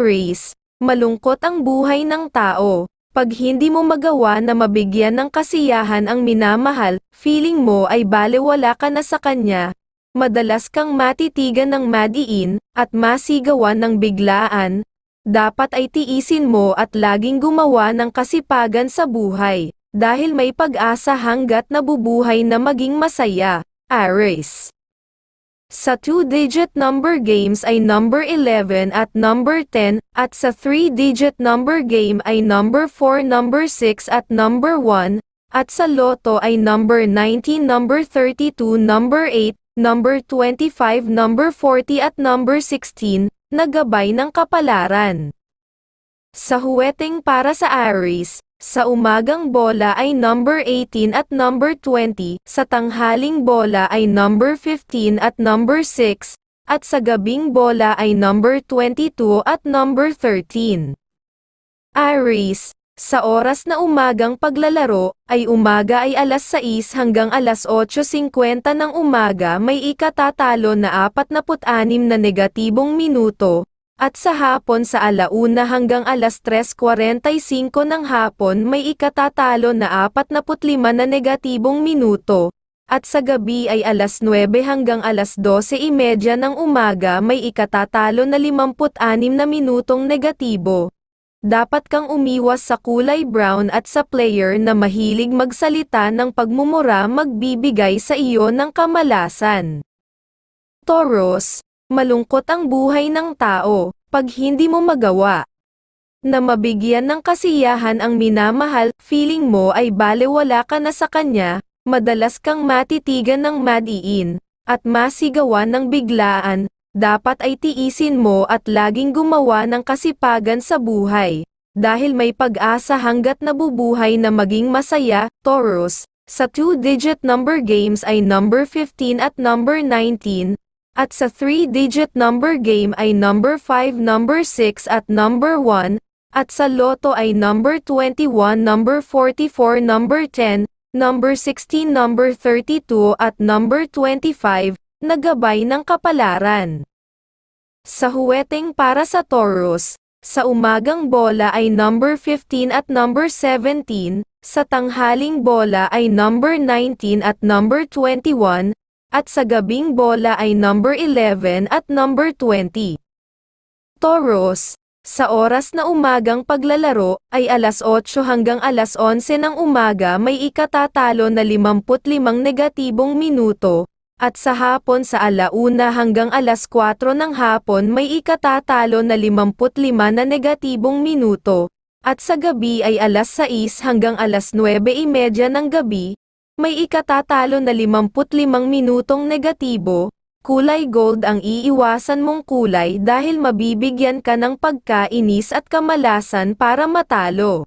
Aries, malungkot ang buhay ng tao. Pag hindi mo magawa na mabigyan ng kasiyahan ang minamahal, feeling mo ay balewala ka na sa kanya. Madalas kang matitigan ng madiin, at masigawan ng biglaan. Dapat ay tiisin mo at laging gumawa ng kasipagan sa buhay, dahil may pag-asa hanggat nabubuhay na maging masaya. Aries sa two-digit number games ay number 11 at number 10, at sa three-digit number game ay number 4, number 6 at number 1, at sa loto ay number 19, number 32, number 8, number 25, number 40 at number 16, nagabay ng kapalaran. Sa huweteng para sa Aries, sa umagang bola ay number 18 at number 20, sa tanghaling bola ay number 15 at number 6, at sa gabing bola ay number 22 at number 13. Aries, sa oras na umagang paglalaro, ay umaga ay alas 6 hanggang alas 8.50 ng umaga may ikatatalo na 46 na negatibong minuto, at sa hapon sa alauna hanggang alas 3.45 ng hapon may ikatatalo na 45 na negatibong minuto, at sa gabi ay alas 9 hanggang alas 12.30 ng umaga may ikatatalo na 56 na minutong negatibo. Dapat kang umiwas sa kulay brown at sa player na mahilig magsalita ng pagmumura magbibigay sa iyo ng kamalasan. Taurus, malungkot ang buhay ng tao, pag hindi mo magawa. Na mabigyan ng kasiyahan ang minamahal, feeling mo ay balewala ka na sa kanya, madalas kang matitigan ng madiin, at masigawan ng biglaan, dapat ay tiisin mo at laging gumawa ng kasipagan sa buhay. Dahil may pag-asa hanggat nabubuhay na maging masaya, Taurus, sa two-digit number games ay number 15 at number 19, at sa 3-digit number game ay number 5, number 6 at number 1, at sa loto ay number 21, number 44, number 10, number 16, number 32 at number 25, nagabay ng kapalaran. Sa huweteng para sa Taurus, sa umagang bola ay number 15 at number 17, sa tanghaling bola ay number 19 at number 21, at sa gabing bola ay number 11 at number 20. Taurus, sa oras na umagang paglalaro, ay alas 8 hanggang alas 11 ng umaga may ikatatalo na 55 negatibong minuto, at sa hapon sa alauna hanggang alas 4 ng hapon may ikatatalo na 55 na negatibong minuto, at sa gabi ay alas 6 hanggang alas 9.30 ng gabi, may ikatatalo na 55 minutong negatibo, kulay gold ang iiwasan mong kulay dahil mabibigyan ka ng pagkainis at kamalasan para matalo.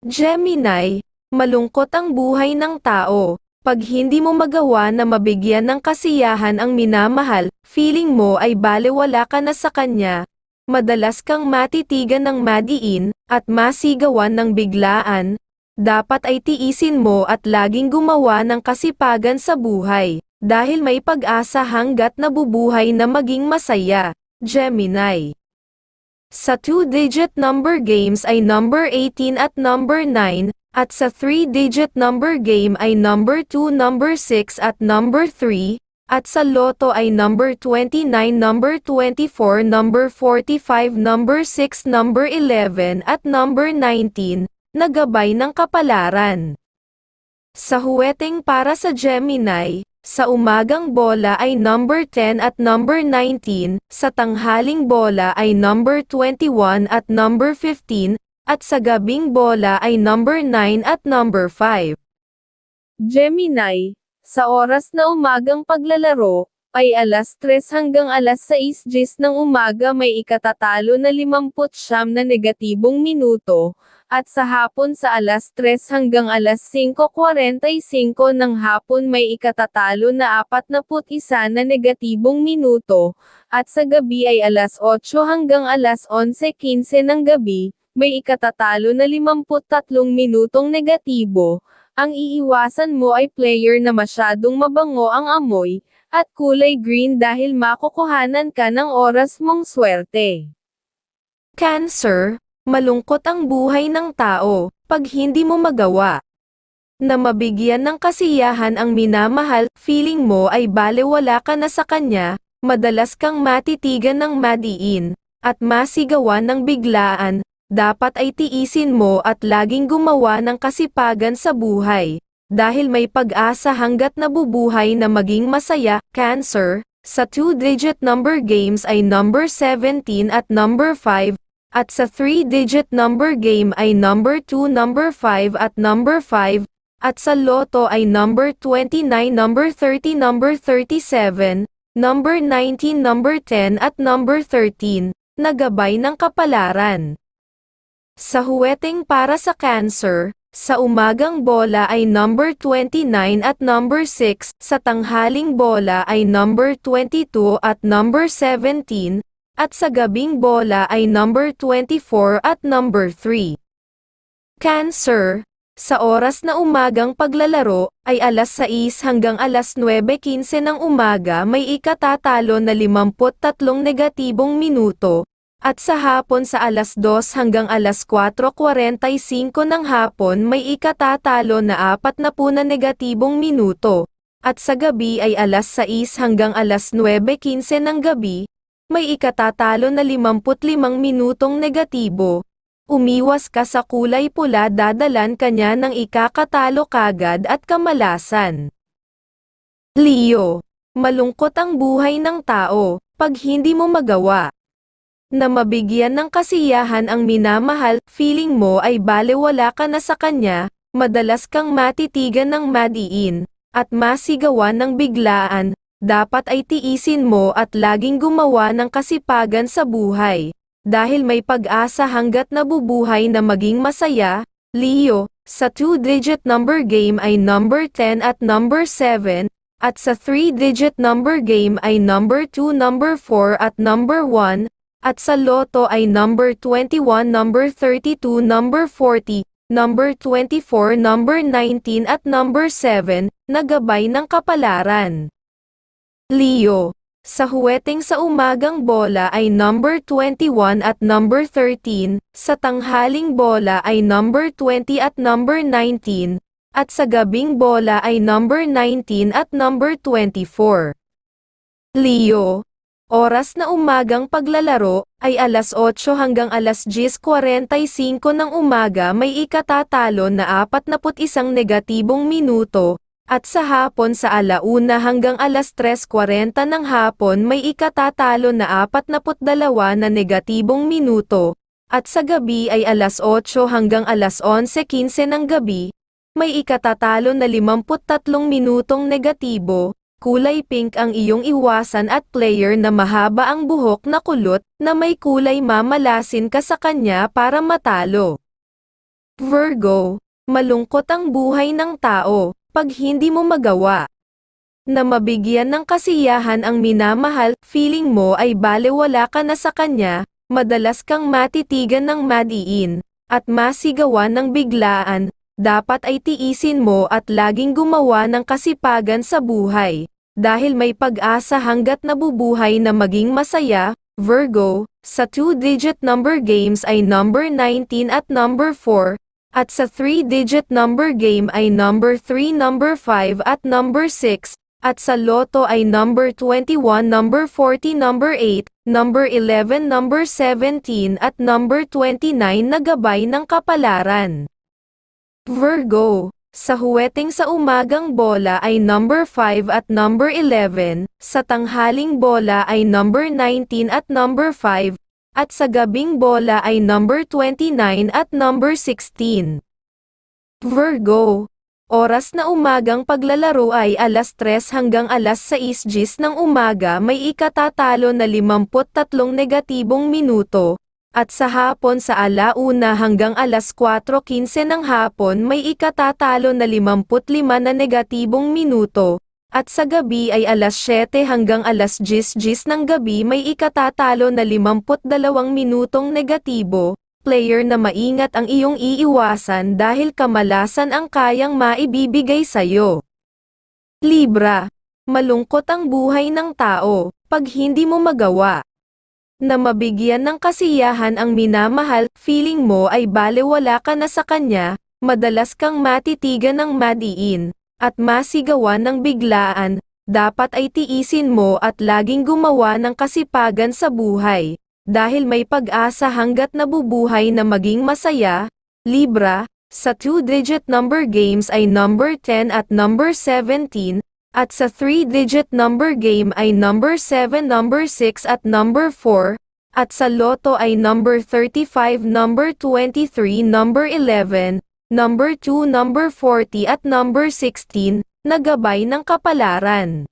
Gemini, malungkot ang buhay ng tao. Pag hindi mo magawa na mabigyan ng kasiyahan ang minamahal, feeling mo ay balewala ka na sa kanya. Madalas kang matitigan ng madiin, at masigawan ng biglaan. Dapat ay tiisin mo at laging gumawa ng kasipagan sa buhay, dahil may pag-asa hanggat nabubuhay na maging masaya. Gemini Sa two-digit number games ay number 18 at number 9, at sa 3-digit number game ay number 2, number 6 at number 3, at sa loto ay number 29, number 24, number 45, number 6, number 11 at number 19, nagabay ng kapalaran. Sa huweteng para sa Gemini, sa umagang bola ay number 10 at number 19, sa tanghaling bola ay number 21 at number 15, at sa gabing bola ay number 9 at number 5. Gemini, sa oras na umagang paglalaro, ay alas 3 hanggang alas 6 gis ng umaga may ikatatalo na 50 na negatibong minuto, at sa hapon sa alas 3 hanggang alas 5.45 ng hapon may ikatatalo na 41 na negatibong minuto, at sa gabi ay alas 8 hanggang alas 11.15 ng gabi, may ikatatalo na 53 minutong negatibo, ang iiwasan mo ay player na masyadong mabango ang amoy, at kulay green dahil makukuhanan ka ng oras mong swerte. Cancer, malungkot ang buhay ng tao, pag hindi mo magawa. Na mabigyan ng kasiyahan ang minamahal, feeling mo ay balewala ka na sa kanya, madalas kang matitigan ng madiin, at masigawan ng biglaan, dapat ay tiisin mo at laging gumawa ng kasipagan sa buhay. Dahil may pag-asa hanggat nabubuhay na maging masaya, Cancer, sa two-digit number games ay number 17 at number 5, at sa three-digit number game ay number 2, number 5 at number 5, at sa loto ay number 29, number 30, number 37, number 19, number 10 at number 13, na gabay ng kapalaran. Sa huweteng para sa cancer, sa umagang bola ay number 29 at number 6, sa tanghaling bola ay number 22 at number 17, at sa gabing bola ay number 24 at number 3. Cancer, sa oras na umagang paglalaro, ay alas 6 hanggang alas 9.15 ng umaga may ikatatalo na 53 negatibong minuto, at sa hapon sa alas 2 hanggang alas 4.45 ng hapon may ikatatalo na 40 na negatibong minuto, at sa gabi ay alas 6 hanggang alas 9.15 ng gabi, may ikatatalo na 55 minutong negatibo. Umiwas ka sa kulay pula dadalan kanya ng ikakatalo kagad at kamalasan. Leo, malungkot ang buhay ng tao, pag hindi mo magawa. Na mabigyan ng kasiyahan ang minamahal, feeling mo ay balewala ka na sa kanya, madalas kang matitigan ng madiin, at masigawan ng biglaan, dapat ay tiisin mo at laging gumawa ng kasipagan sa buhay. Dahil may pag-asa hanggat nabubuhay na maging masaya, Leo, sa two-digit number game ay number 10 at number 7, at sa three-digit number game ay number 2, number 4 at number 1, at sa loto ay number 21, number 32, number 40, number 24, number 19 at number 7, na ng kapalaran. Leo, sa huweteng sa umagang bola ay number 21 at number 13, sa tanghaling bola ay number 20 at number 19, at sa gabing bola ay number 19 at number 24. Leo, oras na umagang paglalaro, ay alas 8 hanggang alas 10.45 ng umaga may ikatatalo na 41 negatibong minuto, at sa hapon sa alauna hanggang alas 3.40 ng hapon may ikatatalo na 42 na negatibong minuto, at sa gabi ay alas 8 hanggang alas 11.15 ng gabi, may ikatatalo na 53 minutong negatibo, kulay pink ang iyong iwasan at player na mahaba ang buhok na kulot na may kulay mamalasin ka sa kanya para matalo. Virgo, malungkot ang buhay ng tao pag hindi mo magawa. Na mabigyan ng kasiyahan ang minamahal, feeling mo ay balewala ka na sa kanya, madalas kang matitigan ng madiin, at masigawan ng biglaan, dapat ay tiisin mo at laging gumawa ng kasipagan sa buhay. Dahil may pag-asa hanggat nabubuhay na maging masaya, Virgo, sa two-digit number games ay number 19 at number 4, at sa 3-digit number game ay number 3, number 5 at number 6, at sa loto ay number 21, number 40, number 8, number 11, number 17 at number 29 na gabay ng kapalaran. Virgo, sa huweteng sa umagang bola ay number 5 at number 11, sa tanghaling bola ay number 19 at number 5, at sa gabing bola ay number 29 at number 16. Virgo, oras na umagang paglalaro ay alas 3 hanggang alas 6 gis ng umaga may ikatatalo na 53 negatibong minuto, at sa hapon sa alauna hanggang alas 4.15 ng hapon may ikatatalo na 55 na negatibong minuto, at sa gabi ay alas 7 hanggang alas 10 10 ng gabi may ikatatalo na 52 minutong negatibo, player na maingat ang iyong iiwasan dahil kamalasan ang kayang maibibigay sa'yo. Libra, malungkot ang buhay ng tao, pag hindi mo magawa. na mabigyan ng kasiyahan ang minamahal, feeling mo ay balewala ka na sa kanya, madalas kang matitigan ng madiin, at masigawan ng biglaan, dapat ay tiisin mo at laging gumawa ng kasipagan sa buhay, dahil may pag-asa hanggat nabubuhay na maging masaya, Libra, sa two-digit number games ay number 10 at number 17, at sa 3-digit number game ay number 7, number 6 at number 4, at sa loto ay number 35, number 23, number 11, number 2, number 40 at number 16, na gabay ng kapalaran.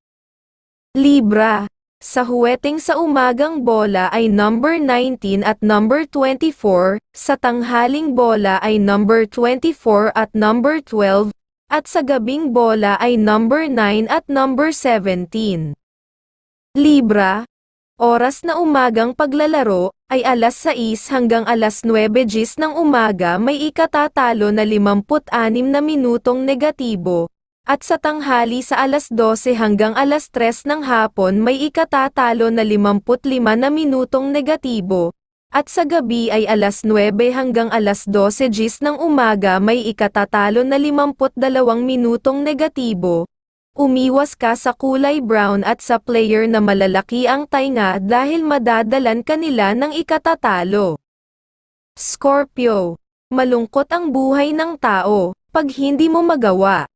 Libra, sa huweting sa umagang bola ay number 19 at number 24, sa tanghaling bola ay number 24 at number 12, at sa gabing bola ay number 9 at number 17. Libra, oras na umagang paglalaro, ay alas 6 hanggang alas 9 gis ng umaga may ikatatalo na 56 na minutong negatibo, at sa tanghali sa alas 12 hanggang alas 3 ng hapon may ikatatalo na 55 na minutong negatibo, at sa gabi ay alas 9 hanggang alas 12 gis ng umaga may ikatatalo na 52 minutong negatibo. Umiwas ka sa kulay brown at sa player na malalaki ang tainga dahil madadalan kanila ng ikatatalo. Scorpio. Malungkot ang buhay ng tao, pag hindi mo magawa.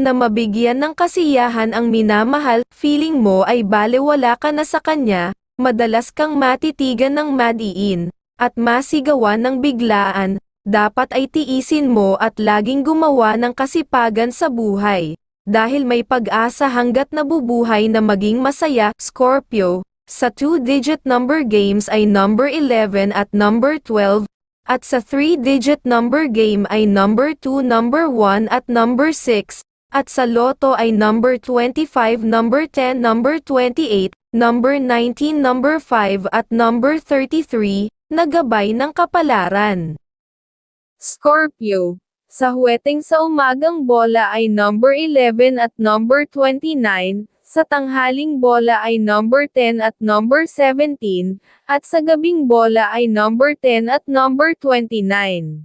Na mabigyan ng kasiyahan ang minamahal, feeling mo ay balewala ka na sa kanya, madalas kang matitigan ng madiin, at masigawan ng biglaan, dapat ay tiisin mo at laging gumawa ng kasipagan sa buhay. Dahil may pag-asa hanggat nabubuhay na maging masaya, Scorpio, sa two-digit number games ay number 11 at number 12, at sa three-digit number game ay number 2, number 1 at number 6, at sa loto ay number 25, number 10, number 28, number 19, number 5 at number 33, na gabay ng kapalaran. Scorpio, sa huweting sa umagang bola ay number 11 at number 29, sa tanghaling bola ay number 10 at number 17, at sa gabing bola ay number 10 at number 29.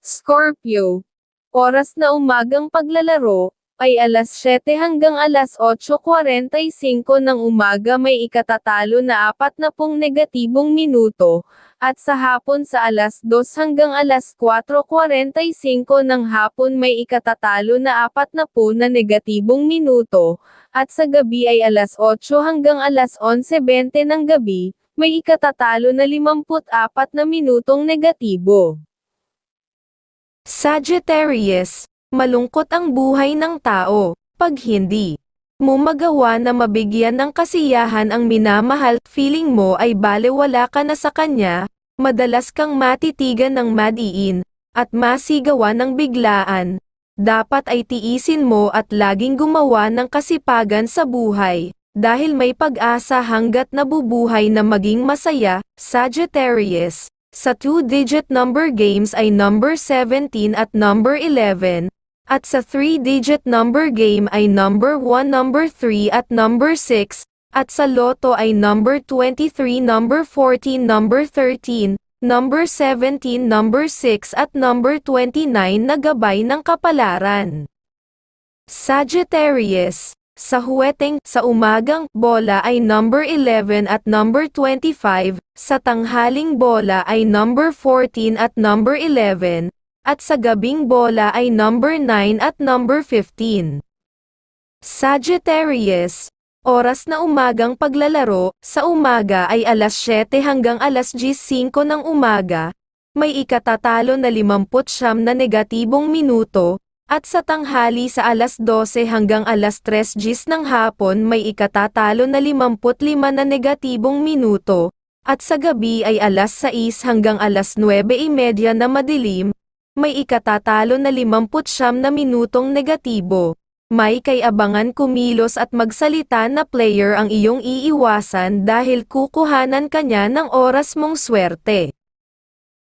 Scorpio, oras na umagang paglalaro, ay alas 7 hanggang alas 8.45 ng umaga may ikatatalo na 40 negatibong minuto, at sa hapon sa alas 2 hanggang alas 4.45 ng hapon may ikatatalo na 40 na negatibong minuto, at sa gabi ay alas 8 hanggang alas 11.20 ng gabi, may ikatatalo na 54 na minutong negatibo. Sagittarius, malungkot ang buhay ng tao, pag hindi mo magawa na mabigyan ng kasiyahan ang minamahal, feeling mo ay balewala ka na sa kanya, madalas kang matitigan ng madiin, at masigawan ng biglaan, dapat ay tiisin mo at laging gumawa ng kasipagan sa buhay, dahil may pag-asa hanggat nabubuhay na maging masaya, Sagittarius. Sa two-digit number games ay number 17 at number 11, at sa three-digit number game ay number 1, number 3 at number 6, at sa loto ay number 23, number 14, number 13, number 17, number 6 at number 29 na gabay ng kapalaran. Sagittarius, sa huweteng sa umagang bola ay number 11 at number 25, sa tanghaling bola ay number 14 at number 11, at sa gabing bola ay number 9 at number 15. Sagittarius, oras na umagang paglalaro, sa umaga ay alas 7 hanggang alas 15 ng umaga, may ikatatalo na 50 na negatibong minuto, at sa tanghali sa alas 12 hanggang alas 3 gis ng hapon may ikatatalo na 55 na negatibong minuto, at sa gabi ay alas 6 hanggang alas 9.30 na madilim, may ikatatalo na 50 na minutong negatibo. May kay abangan kumilos at magsalita na player ang iyong iiwasan dahil kukuhanan kanya ng oras mong swerte.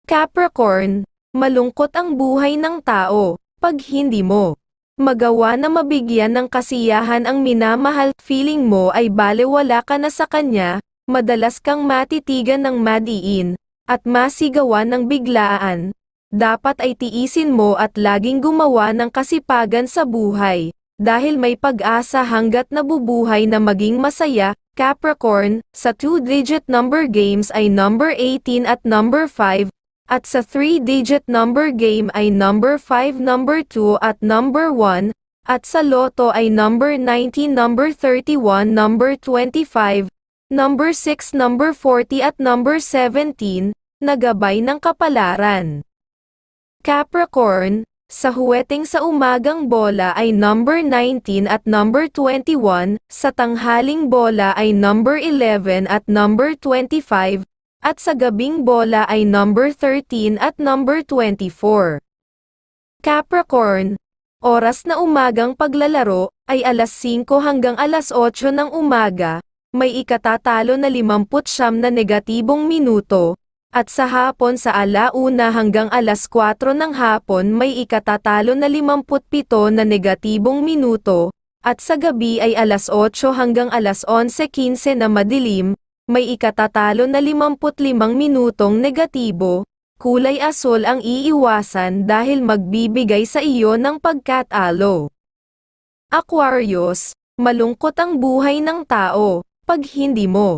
Capricorn, malungkot ang buhay ng tao pag hindi mo magawa na mabigyan ng kasiyahan ang minamahal, feeling mo ay balewala ka na sa kanya, madalas kang matitigan ng madiin, at masigawan ng biglaan, dapat ay tiisin mo at laging gumawa ng kasipagan sa buhay, dahil may pag-asa hanggat nabubuhay na maging masaya, Capricorn, sa two-digit number games ay number 18 at number 5, at sa three-digit number game ay number 5, number 2 at number 1, at sa loto ay number 19, number 31, number 25, number 6, number 40 at number 17, nagabay ng kapalaran. Capricorn, sa huweting sa umagang bola ay number 19 at number 21, sa tanghaling bola ay number 11 at number 25, at sa gabing bola ay number 13 at number 24. Capricorn, oras na umagang paglalaro ay alas 5 hanggang alas 8 ng umaga, may ikatatalo na 50 na negatibong minuto, at sa hapon sa alauna hanggang alas 4 ng hapon may ikatatalo na 57 na negatibong minuto, at sa gabi ay alas 8 hanggang alas 11.15 na madilim, may ikatatalo na 55 minutong negatibo, kulay asol ang iiwasan dahil magbibigay sa iyo ng pagkatalo. Aquarius, malungkot ang buhay ng tao, pag hindi mo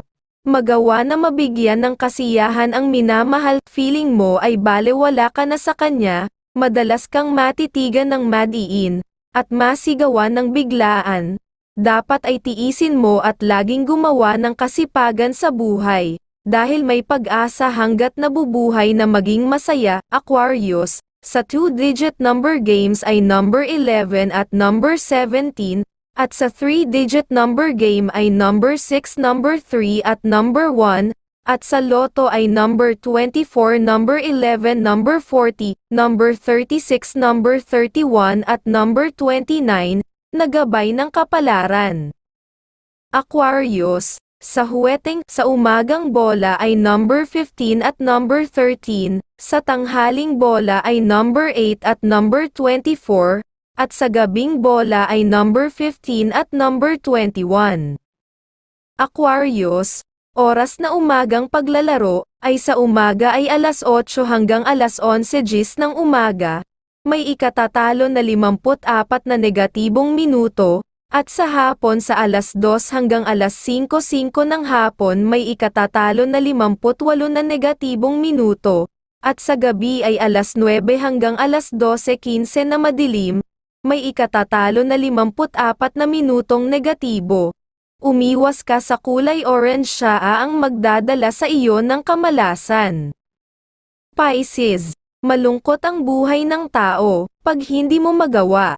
magawa na mabigyan ng kasiyahan ang minamahal, feeling mo ay balewala ka na sa kanya, madalas kang matitigan ng madiin, at masigawan ng biglaan, dapat ay tiisin mo at laging gumawa ng kasipagan sa buhay, dahil may pag-asa hanggat nabubuhay na maging masaya, Aquarius, sa two-digit number games ay number 11 at number 17, at sa 3-digit number game ay number 6, number 3 at number 1, at sa loto ay number 24, number 11, number 40, number 36, number 31 at number 29, nagabay ng kapalaran. Aquarius, sa huweteng sa umagang bola ay number 15 at number 13, sa tanghaling bola ay number 8 at number 24, at sa gabing bola ay number 15 at number 21. Aquarius, oras na umagang paglalaro, ay sa umaga ay alas 8 hanggang alas 11 gis ng umaga, may ikatatalo na 54 na negatibong minuto, at sa hapon sa alas 2 hanggang alas 5.05 ng hapon may ikatatalo na 58 na negatibong minuto, at sa gabi ay alas 9 hanggang alas 12.15 na madilim, may ikatatalo na 54 na minutong negatibo. Umiwas ka sa kulay orange siya ang magdadala sa iyo ng kamalasan. Pisces, malungkot ang buhay ng tao, pag hindi mo magawa.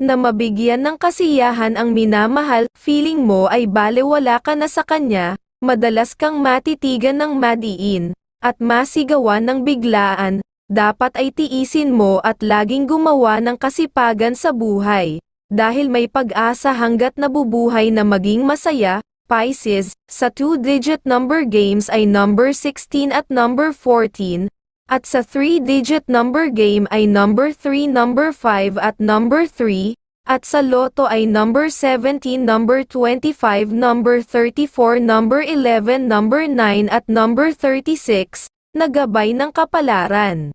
Na mabigyan ng kasiyahan ang minamahal, feeling mo ay balewala ka na sa kanya, madalas kang matitigan ng madiin, at masigawan ng biglaan, dapat ay tiisin mo at laging gumawa ng kasipagan sa buhay. Dahil may pag-asa hanggat nabubuhay na maging masaya, Pisces, sa two-digit number games ay number 16 at number 14, at sa three-digit number game ay number 3, number 5 at number 3, at sa loto ay number 17, number 25, number 34, number 11, number 9 at number 36, nagabay ng kapalaran.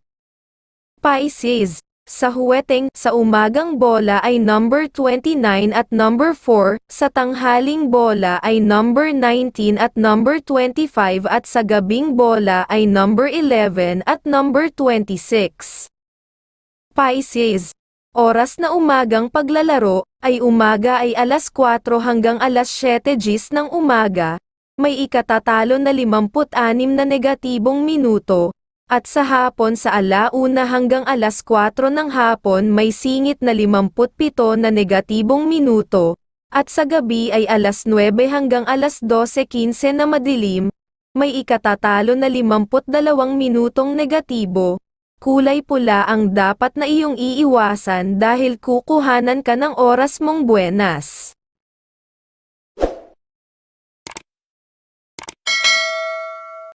Pisces, sa huweteng sa umagang bola ay number 29 at number 4, sa tanghaling bola ay number 19 at number 25 at sa gabing bola ay number 11 at number 26. Pisces, oras na umagang paglalaro, ay umaga ay alas 4 hanggang alas 7 gis ng umaga, may ikatatalo na 56 na negatibong minuto, at sa hapon sa alauna hanggang alas 4 ng hapon may singit na 57 na negatibong minuto, at sa gabi ay alas 9 hanggang alas 12.15 na madilim, may ikatatalo na 52 minutong negatibo. Kulay pula ang dapat na iyong iiwasan dahil kukuhanan ka ng oras mong buenas.